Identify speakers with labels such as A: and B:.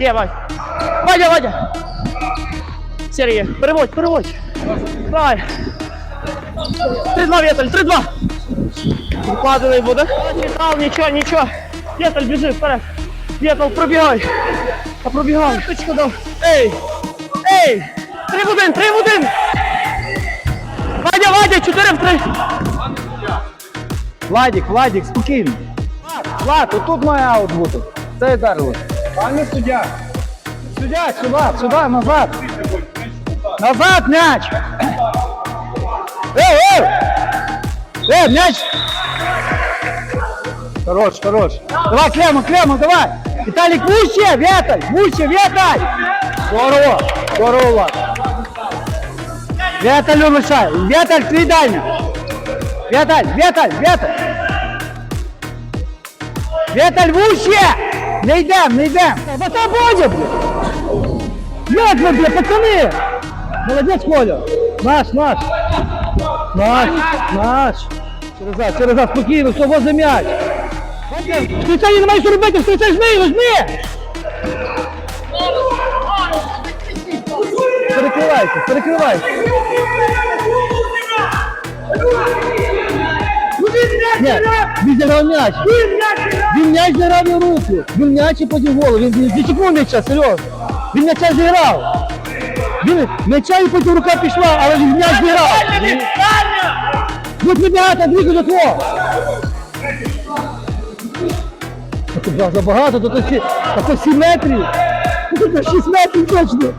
A: Є, Вадь. Вадя, Вадя. Сергій, переводь, переводь. Давай. 3-2, Вєталь, 3-2. Вкладений буде. Читав, нічого, нічого. Вєталь, біжи вперед. Вєталь, пробігай. Та пробігай. Точку дав. Ей! Ей! 3 в 1, 3 в 1. Вадя, Вадя, 4 в 3.
B: Владик, Владик, спокійно. Влад, отут має аут бути. Це вдарило. Пане суддя. Суддя, сюди, сюди, назад. Назад м'яч. Ей, ей! Ей, м'яч! Хорош, хорош. Давай, Клема, Клема, давай. Віталік, вище, Віталь, вище, Віталь. Здорово, здорово, Влад. Віталь не мешай. Віталь, твій дальня. Віталь, Віталь, Віталь. Віталь, вище. Не йдем, не йдем. Бо там Бодя, блядь. Як ви, блядь, пацани? Молодець, Коля. Наш, наш. Наш, наш. Через раз, через раз, спокійно, все, возле м'яч. Стрільця не маєш що робити, стрільця жми, жми! Перекривайся, перекривайся. Ні, він зіграв м'яч. Він м'яч зіграв на руку. Він м'яч і потім голову. Він, зачепнув м'яча, серйозно. Він м'яча зіграв. Він м'яча і потім рука пішла, але він м'яч зіграв. Будь вибігати, двійку до твого. Забагато, тут ось, тут 7 метрів. Тут 6 метрів точно.